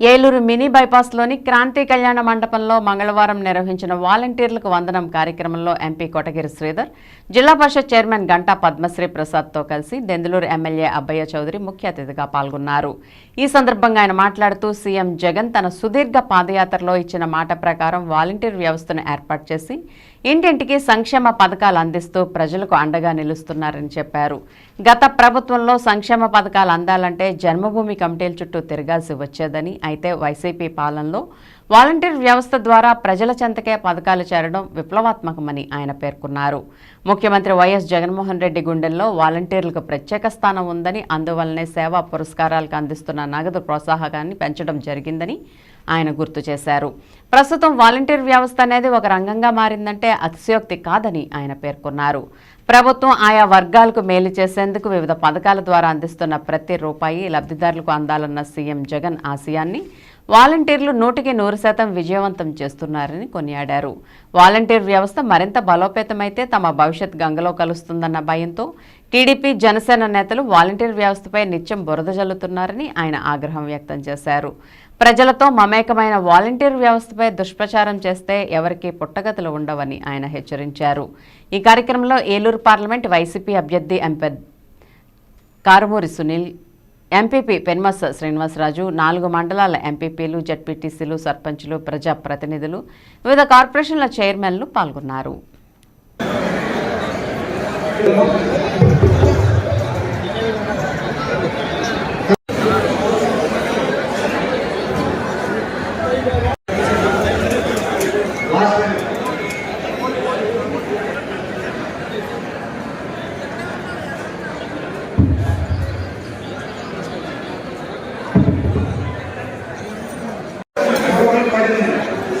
Eluru mini బైపాస్లోని Kranti కళ్యాణ మండపంలో మంగళవారం నిర్వహించిన వాలంటీర్లకు వందనం కార్యక్రమంలో ఎంపీ కోటగిరి శ్రీధర్ జిల్లా పరిషత్ చైర్మన్ గంటా పద్మశ్రీ ప్రసాద్తో కలిసి దెందులూరు ఎమ్మెల్యే అబ్బయ్య చౌదరి ముఖ్య అతిథిగా పాల్గొన్నారు. ఈ సందర్భంగా ఆయన మాట్లాడుతూ సీఎం జగన్ తన సుదీర్ఘ పాదయాత్రలో ఇచ్చిన మాట ప్రకారం వాలంటీర్ వ్యవస్థను ఏర్పాటు చేసి ఇంటింటికి సంక్షేమ పథకాలు అందిస్తూ ప్రజలకు అండగా నిలుస్తున్నారని చెప్పారు. గత ప్రభుత్వంలో సంక్షేమ పథకాలు అందాలంటే జన్మభూమి కమిటీల చుట్టూ తిరగాల్సి వచ్చేదని అయితే వైసీపీ పాలనలో వాలంటీర్ వ్యవస్థ ద్వారా ప్రజల చెంతకే పథకాలు చేరడం విప్లవాత్మకమని ఆయన పేర్కొన్నారు. ముఖ్యమంత్రి వైఎస్ జగన్మోహన్ రెడ్డి గుండెల్లో వాలంటీర్లకు ప్రత్యేక స్థానం ఉందని అందువల్లనే సేవా పురస్కారాలకు అందిస్తున్న నగదు ప్రోత్సాహకాన్ని పెంచడం జరిగిందని ఆయన గుర్తు చేశారు. ప్రస్తుతం వాలంటీర్ వ్యవస్థ అనేది ఒక రంగంగా మారిందంటే అతిశయోక్తి కాదని ఆయన పేర్కొన్నారు. ప్రభుత్వం ఆయా వర్గాలకు మేలు చేసేందుకు వివిధ పథకాల ద్వారా అందిస్తున్న ప్రతి రూపాయి లబ్ధిదారులకు అందాలన్న సీఎం జగన్ ఆశయాన్ని వాలంటీర్లు నూటికి నూరు శాతం విజయవంతం చేస్తున్నారని కొనియాడారు. వాలంటీర్ వ్యవస్థ మరింత బలోపేతమైతే తమ భవిష్యత్ గంగలో కలుస్తుందన్న భయంతో టీడీపీ జనసేన నేతలు వాలంటీర్ వ్యవస్థపై నిత్యం బురద జల్లుతున్నారని ఆయన ఆగ్రహం వ్యక్తం చేశారు. ప్రజలతో మమేకమైన వాలంటీర్ వ్యవస్థపై దుష్ప్రచారం చేస్తే ఎవరికీ పుట్టగతులు ఉండవని ఆయన హెచ్చరించారు. ఈ కార్యక్రమంలో ఏలూరు పార్లమెంట్ వైసీపీ అభ్యర్థి ఎంపె కారుమూరి సునీల్ ఎంపీపీ పెన్మస్ శ్రీనివాసరాజు నాలుగు మండలాల ఎంపీపీలు జడ్పీటీసీలు సర్పంచులు ప్రజా ప్రతినిధులు వివిధ కార్పొరేషన్ల చైర్మన్లు పాల్గొన్నారు.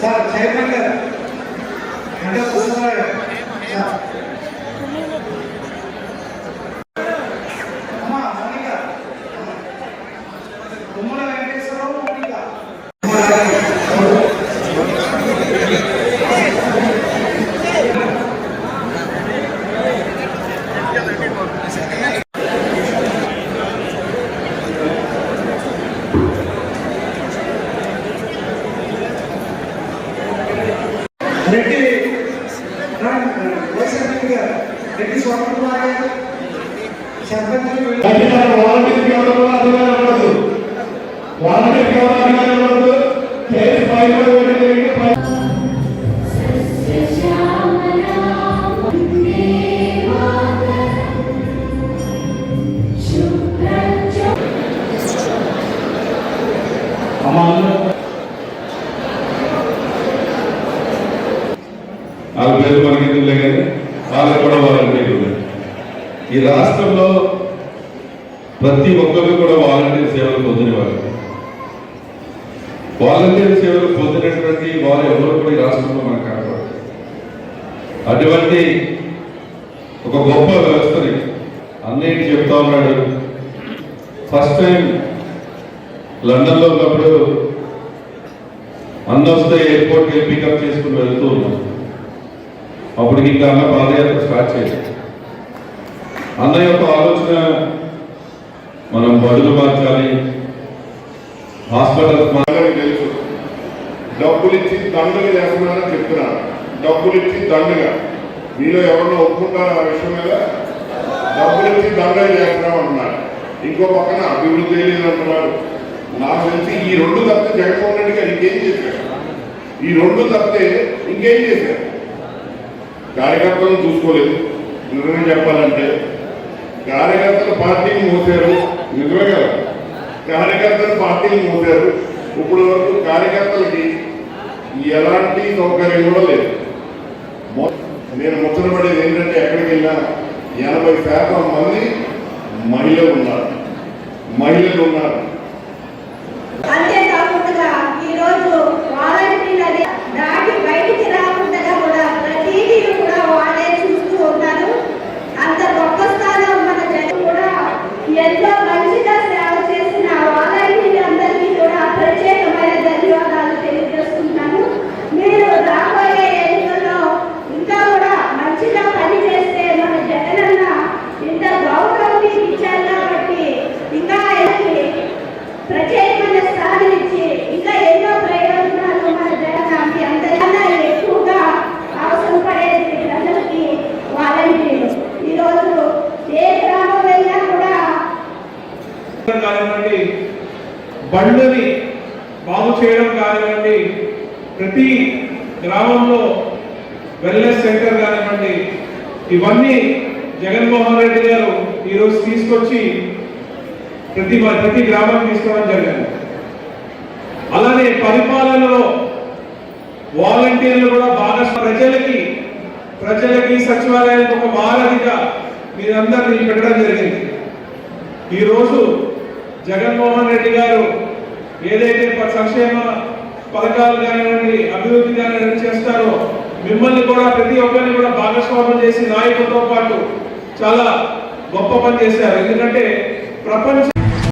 సార్ చైర్మన్ గారు అంటే పుస్తకాలు గారు సార్. అమ్మా మౌనిక తుమ్మల వెంకటేశ్వరరావు మౌనిక రెడ్డి వైఎస్ఆర్ గారు రెడ్డి స్వర్ణకుమార్ గారు సర్పంచ్ ఖచ్చితంగా వాలంటీర్ వ్యవస్థ కూడా అధికారం ఉండదు వాలంటీర్ వ్యవస్థ అధికారం ఉండదు కేసు పైన వెళ్ళి పై అమ్మా పేరు మనకి ఎందుకులే కానీ వాళ్ళకి కూడా వాలంటీర్లు ఈ రాష్ట్రంలో ప్రతి ఒక్కరు కూడా వాలంటీర్ సేవలు పొందినవారు. వాలంటీర్ సేవలు పొందినటువంటి వారు ఎవరు కూడా ఈ రాష్ట్రంలో మనకు కనపడదు అటువంటి ఒక గొప్ప వ్యవస్థని అన్నయ్య చెప్తా ఉన్నాడు. ఫస్ట్ టైం లండన్లో ఉన్నప్పుడు అన్న ఎయిర్పోర్ట్కి పికప్ చేసుకుని వెళ్తూ ఉన్నాం అప్పుడు ఇంకా అన్న పాదయాత్ర స్టార్ట్ చేశారు అన్న యొక్క ఆలోచన మనం బడులు మార్చాలి. హాస్పిటల్స్ మార్చాలి తెలుసు. డబ్బులు ఇచ్చి దండగా చేస్తున్నారని చెప్తున్నారు. డబ్బులు ఇచ్చి దండగా. మీలో ఎవరన్నా ఒప్పుకుంటారు ఆ విషయం మీద? డబ్బులు ఇచ్చి దండగా చేస్తున్నాం అంటున్నారు. ఇంకో పక్కన అభివృద్ధి లేదు అంటున్నారు. నాకు తెలిసి ఈ రెండు తప్పితే జగన్మోహన్ రెడ్డి గారు ఇంకేం చేశారు? ఈ రెండు తప్పితే ఇంకేం చేశారు? కార్యకర్తలను చూసుకోలేదు. నిజంగా చెప్పాలంటే కార్యకర్తలు పార్టీని మోసారు నిజమే కదా? కార్యకర్తలు పార్టీని మోసారు. ఇప్పుడు వరకు కార్యకర్తలకి ఎలాంటి సౌకర్యం కూడా లేదు. మొ- నేను ముచ్చటపడేది ఏంటంటే ఎక్కడికి వెళ్ళినా ఎనభై శాతం మంది మహిళలు ఉన్నారు. మహిళలు ఉన్నారు. బళ్ళని బాగు చేయడం కానివ్వండి ప్రతి గ్రామంలో వెల్నెస్ సెంటర్ కానివ్వండి ఇవన్నీ జగన్మోహన్ రెడ్డి గారు ఈరోజు తీసుకొచ్చి ప్రతి ప్రతి గ్రామం తీసుకోవడం జరిగింది. అలానే పరిపాలనలో వాలంటీర్లు కూడా బాగా ప్రజలకి ప్రజలకి సచివాలయానికి ఒక వారధిగా మీరందరినీ పెట్టడం జరిగింది. ఈరోజు జగన్మోహన్ రెడ్డి గారు ఏదైతే సంక్షేమ పథకాలు కానివ్వండి అభివృద్ధి కానివ్వండి చేస్తారో మిమ్మల్ని కూడా ప్రతి ఒక్కరిని కూడా భాగస్వామ్యం చేసి నాయకులతో పాటు చాలా గొప్ప పని చేశారు. ఎందుకంటే ప్రపంచ